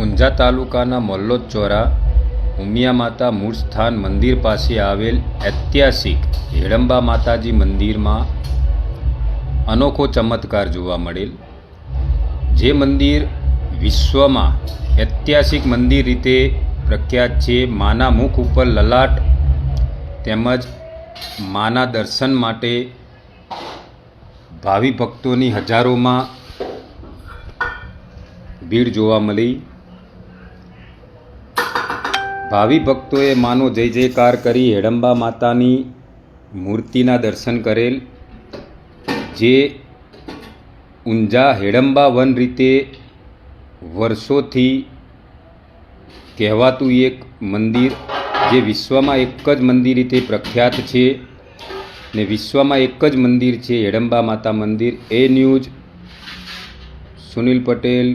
ઊંઝા તાલુકાના મોલ્લોદ ચોરા ઉમિયા માતા મૂળ સ્થાન મંદિર પાસે આવેલ ઐતિહાસિક હેડંબા માતાજી મંદિરમાં અનોખો ચમત્કાર જોવા મળેલ. જે મંદિર વિશ્વમાં ઐતિહાસિક મંદિર રીતે પ્રખ્યાત છે, માના મુખ ઉપર લલાટ તેમજ માના દર્શન માટે ભાવિ ભક્તોની હજારોમાં ભીડ જોવા મળી. ભાવિ ભક્તોએ માનો જય જયકાર કરી હેડંબા માતાની મૂર્તિના દર્શન કરેલ, જે ઊંઝા હેડંબા વન રીતે વર્ષોથી કહેવાતું એક મંદિર, જે વિશ્વમાં એક જ મંદિર રીતે પ્રખ્યાત છે ને વિશ્વમાં એક જ મંદિર છે હેડંબા માતા મંદિર. એ ન્યૂઝ સુનિલ પટેલ